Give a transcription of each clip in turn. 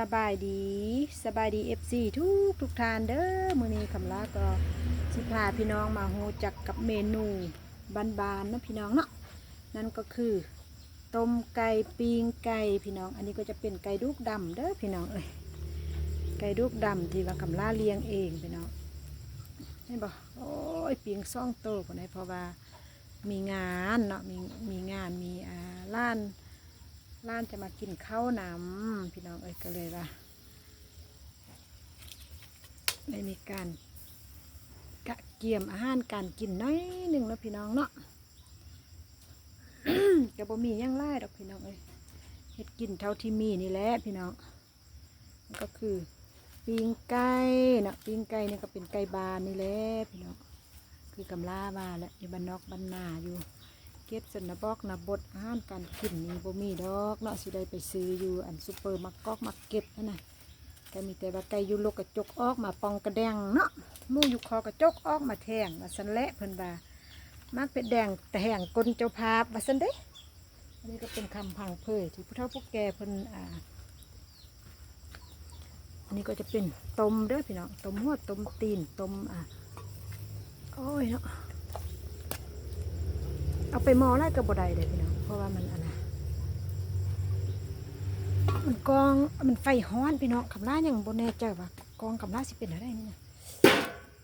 สบายดีสบายดีเอฟซีทุกทุกทานเด้อมือนี้คำลาก็สิพาพี่น้องมาโฮจักกับเมนูบานๆนะพี่น้องเนาะนั่นก็คือต้มไก่ปีงไก่พี่น้อง อันนี้ก็จะเป็นไก่ลูกดำเด้อพี่น้องเอ้ยไก่ลูกดำที่ว่าคำลาเลี้ยงเองพี่น้องเห็นบ่โอ้ยปีงซ่องโตคนไหนเพราะว่ามีงานเนาะมีมีงานมีอ่าร้าน ร้านจะมากินข้าวหนำพี่น้องเอ้ยก็เลยว่าได้มีการกะเกี่ยมอาหารการกินน้อยหนึ่งแล้วพี่น้องเนาะก็บ่มีหยังไล่ดอกพี่น้องเอ้ยเฮ็ดกินเท่าที่มีนี่แหละพี่น้องก็คือปีงไก่เนาะปีงไก่นี่ก็เป็นไก่บานนี่แหละพี่น้องคือกำลาบาและอยู่บ้านนอกบ้านนาอยู่ เก็บสนบอกนะบดอาหารการกินนี่บ่มีดอกเนาะสิได้ไปซื้ออยู่อันซูเปอร์มาร์กอกมาเก็บนั่นน่ะก็มีแต่ว่าไก่อยูโลกกระจกออกมาปองกระแดงเนาะมูอยู่คอกระจกออกมาแทงมาสันและเพิ่นว่ามักเป็นแดงแต่แห่งกลเจ้าภาพว่าสันเด้อันนี้ก็เป็นคำพังเพยที่ผู้เฒ่าผู้แก่เพิ่นอ่าอันนี้ก็จะเป็นต้มเด้อพี่น้องต้มหัวต้มตีนต้มอะโอ้ยเนาะ เอาไปมอไล่กับบไดเลยพี่น้องเพราะว่ามันอะไรมันกองมันไฟฮ้อนพี่น้องคำล่าอยังบนแน่ใจว่ากองคำล่าสิเป็นอะไรนี่นะ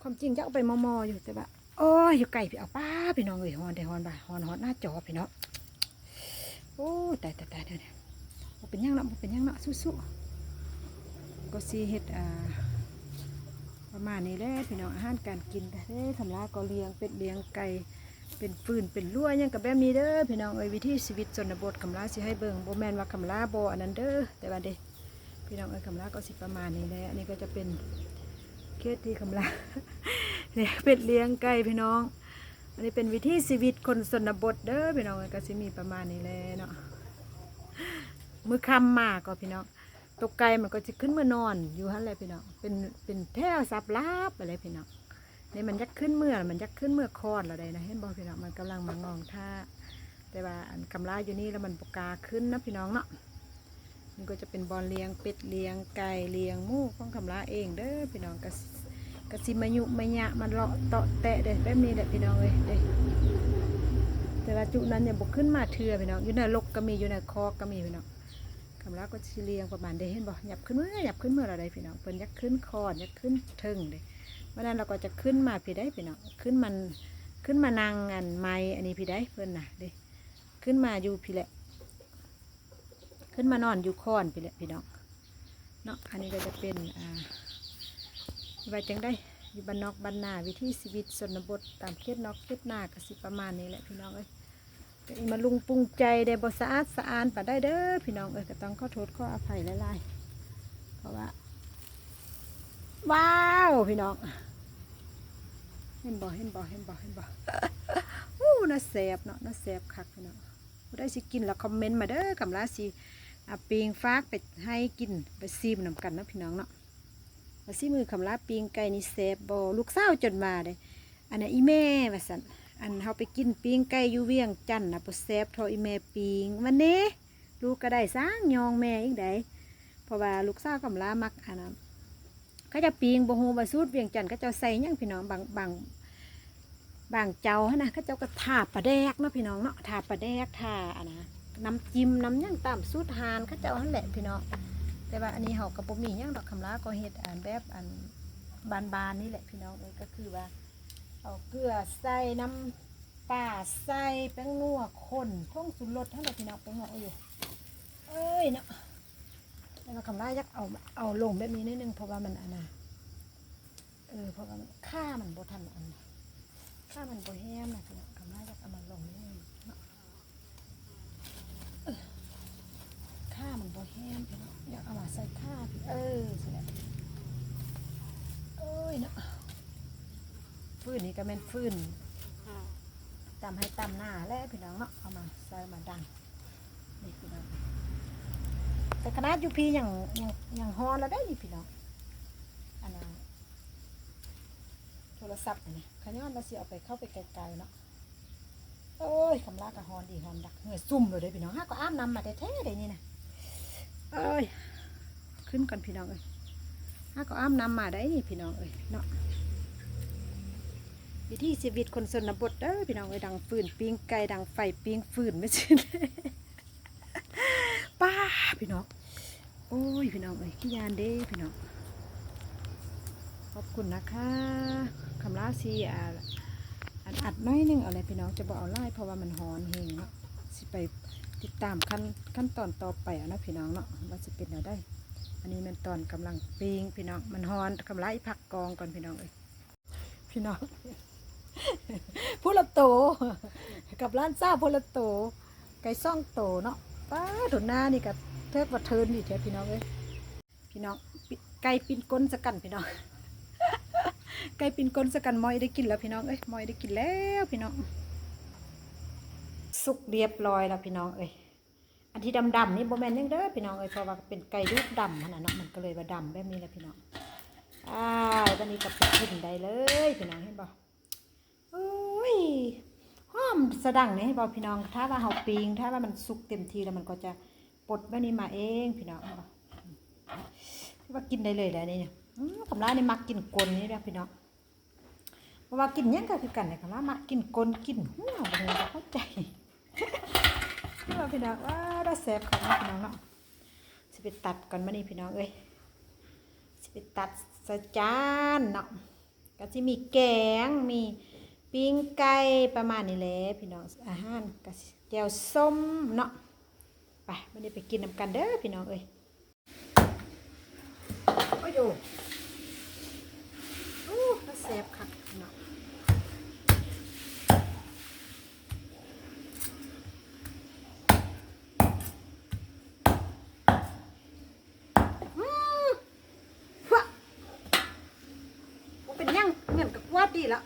ความจริงจะเอาไปมอมออยู่แต่ว่าโอ้ยอยู่ไก่พี่เอาป้าพี่น้องเลยฮอนแต่ฮอนบ่าฮอนฮอนหน้าจอพี่น้องโอ้ตายตายตายเดี๋ยวนี้บ่เป็นยังเนาะเป็นยังเนาะสู้ๆก็ซีเฮ็ดอ่าประมาณนี้แหละพี่น้องอาหารการกินแต่เด้คำล่าก็เลี้ยงเป็ดเลี้ยงไก่ เป็นฟืนเป็นรั่วยังกับแบบนี้เด้อพี่น้องเอ้ยวิธีชีวิตชนบทคำลาสิให้เบิ่งบ่แม่นว่าคำลาบ่อันนั้นเด้อแต่ว่าเด้พี่น้องเอ้ยคำลาก็สิประมาณนี้แหละอันนี้ก็จะเป็นเคสที่คำลาเนี่ยเป็ดเลี้ยงไก่พี่น้อง อันนี้เป็นวิธีชีวิตคนชนบทเด้อพี่น้องเอ้ยก็สิมีประมาณนี้แหละเนาะมือคำมาก็พี่น้องตกไก่มันก็จะขึ้นมานอนอยู่หั่นแหละพี่น้องเป็นเป็นแถวซับลาบอะไรพี่น้อง นี่มันยักขึ้นเมื่อ มันยักขึ้นเมื่อคลอดแล้วใดนะเห็นบอกพี่น้องมันกำลังมางองท่าแต่ว่าอันกำลาอยู่นี่แล้วมันปกาขึ้นนะพี่น้องเนาะนี่ก็จะเป็นบอลเลี้ยงเป็ดเลี้ยงไก่เลี้ยงมูของกำลาเองเด้อพี่น้องกะกะสิมายุมายะมันเลาะเตาะแตะเด้อแบบนี้แหละพี่น้องเอ้ยเด้แต่ว่าจุนั้นเนี่ยบกขึ้นมาเถื่อพี่น้องอยู่ในลกก็มีอยู่ในคอกก็มีพี่น้องกำลาก็สิเลียงประมาณเด้เห็นบอกหยับขึ้นเมื่อหยับขึ้นเมื่ออะไรพี่น้องเพิ่นยักขึ้นคอดยักขึ้นเทิงเด้ วันนั้นเราก็จะขึ้นมาพี่ได้พี่น้องขึ้นมันขึ้นมานางอันไม้อันนี้พี่ได้เพื่อนน่ะเด้ขึ้นมาอยู่พี่แหละ ขึ้นมานอนอยู่คอนพี่แหละพี่น้องเนาะอันนี้ก็จะเป็นอ่าไว้จังได้อยู่บ้านนอกบ้านนาวิถีชีวิตชนบทตามเคล็ดนอกเคล็ดนากสิประมาณนี้แหละพี่น้องเอ้ยก็อีมาลุงปรุงใจได้บ่สะอาดสะอานปะได้เด้อพี่น้องเอ้ยก็ต้องขอโทษขออภัยหลายๆเพราะว่า ว้าวพี่น้องเห็นบ่เห็นบ่เห็นบ่เห็นบ่อู้น่าแสบเนาะน่าแสบคักพี่น้องได้สิกินแล้วคอมเมนต์มาเด้อกำลาสิอาปิงฟากไปให้กินไปซีมนำกันนะพี่น้องเนาะมาซีมือคำลาปิงไก่นี่แสบบ่ลูกสาจนมาเลยอันนั้อีแม่ว่าสันอันเฮาไปกินปิงไก่อยู่เวียงจันทน์นะบ่แสบเท่าอีแม่ปิงวันนี้ลูกก็ได้สร้างยองแม่อีกได้เพราะว่าลูกสาวคำลามักอันนั้น เขาจะปีงบฮูบาสูดเวียงจันทน์เขาจะใส่ยังพี่น้องบางบางบางเจ้าฮะนะเขาเจ้าก็ทาปลาแดกเนาะพี่น้องเนาะทาปลาแดกทาอะนะน้ำจิ้มน้ำหยังตามสูตรหานเขาเจ้าหั่นแหละพี่น้องแต่ว่าอันนี้เขากับบ่มีหยังดอกคำลาก็เฮ็ดอันแบบอันบานๆนี่แหละพี่น้องเลยก็คือว่าเอาเกลือใส่น้ำปลาใส่แป้งนัวคนท่งสุรสทั้งหมดพี่น้องแป้งนัวอยู่เอ้ยเนาะ แล้วมาคำล่ายักเอาเอาลงแบบนี้นิดนึงเพราะว่ามันอันน่ะเออเพราะว่ามันค่ามันโบทันอันค่ามันโบแห้มนะพี่น้องคำล่ายักเอามาลงนิดนึงเนาะเออค่ามันโบแห้มพี่น้องอยากเอามาใส่ค่าเออสิแหละเอ้ยเนาะฟื้นนี่ก็เป็นฟื้นตำให้ตำหน้าแล้วพี่น้องเนาะเอามาใส่มาดังนี่พี่น้อง แต่ขนาดอยูพีอย่างอย่างอย่างฮอนแล้วได้นี่พี่น้องอันนั้นโทรศัพท์อันนี้ขย้อนมาสิเอาไปเข้าไปไกลๆเนาะโอ้ยคำลากระฮอนดีฮอนดักเหงื่อซุ่มเลยเด้พี่น้องฮะก็อ้าบน้ำมาแท้ๆเลยนี่นะเอ้ยขึ้นก่อนพี่น้องเอ้ยถ้าก็อ้ามน้ำมาได้นี่พี่น้องเอ้ยเนาะวิธีชีวิตคนชนบทเด้อพี่น้องเอ้ยดังฟืนปิ้งไก่ดังไฟปิ้งฟืนไม่ใช่ป้าพี่น้อง โอ้ยพี่น้องเอ้ยขี้ยานเด้พี่น้องขอบคุณนะคะคำลาซีอ่าอัดอัดน้อยนึงอะไรพี่น้องจะบอกเอาไล่เพราะว่ามันหอนเฮงเนาะสิไปติดตามขั้นขั้นตอนต่อไปอนะพี่น้องเนาะว่าจะเป็นเอาได้ อันนี้มันตอนกำลังปิงพี่น้องมันหอนกำลังพักกองก่อนพี่น้องเอ้ยพี่น้องพูละโตกับร้านซ่าพูละโตไก่ซ่องโตเนาะป้าถุนหน้านี่กับ ทิดว่าเทินนี่เถอะพี่น้องเอ้ยพี่น้องไก่ปิ้นก้นสกันพี่น้องไก่ปิ้นก้นสกันมอยได้กินแล้วพี่น้องเอ้ยมอยได้กินแล้วพี่น้อง สุกเรียบร้อยแล้วพี่น้องเอ้ยอันที่ดำๆนี่โบแมนยังเด้อพี่น้องเอ้ยเพราะว่าเป็นไก่ลูกดำขนาดนั้นมันก็เลยว่าดำแบบนี้แหละพี่น้องอ้ายวันนี้กับไปขึ้นได้เลยพี่น้องเห็นบ่โอ้ยหอมสะดังเนี่ยให้บอกพี่น้อง ถ้าว่าเฮาปิงถ้าว่ามันสุกเต็มทีแล้วมันก็จะ ปลดแบบนี้มาเองพี่น้องบอกว่ากินได้เลยแหละนี่เนี่ยคำร้านี่มักกินกลนนี่แหละพี่น้องเพราะว่ากินยังก็คือกันเลยคำร้ามักกินกลนกินหัวบ่เลยเข้าใจนี่ว่าพี่น้องว่าได้แซ่บของพี่น้องเนาะสิไปตัดก่อนมานี่พี่น้องเอ้ยสิไปตัดสจานเนาะก็สิมีแกงมีปิ้งไก่ประมาณนี้แหละพี่น้องอาหารกับแก้วส้มเนาะ ไปไม่ได้ไปกินน้ำกันเด้อพี่น้องเอ้ยโอ้ยดูโอ้แซ่บคักพี่น้องอืมฟะบ่เป็นยังเงินกับกวาดดีละ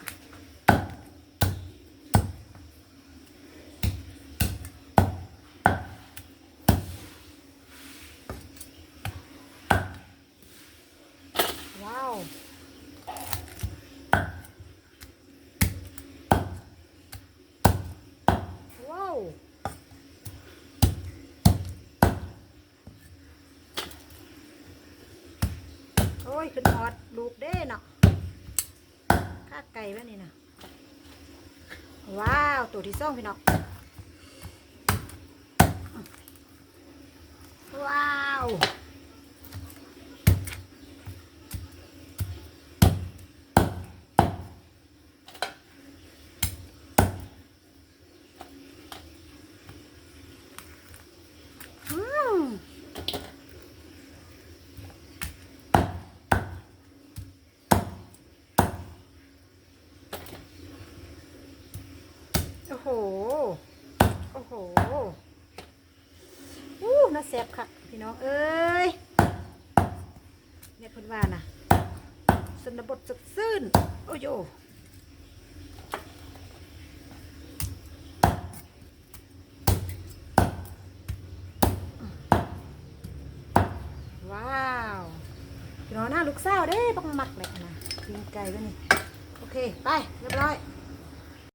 ว้าว ว้าวโอ้ยขึ้นฮอดลูกเด้เนาะข้าไก่แล้วนี่นะว้าว ตัวที่สองพี่น้องว้าว อืม โอ้โห โอ้โหอู้น่าแซ่บคักพี่น้องเอ้ยเนี่ยพิ่นว่านะสนบทสดซื่น โอ้โยว้าวพี่น้องหน้าลูกสาวเด้บังมักเลยนะกินไก่ด้วยนี่ โอเค ไป เรียบร้อย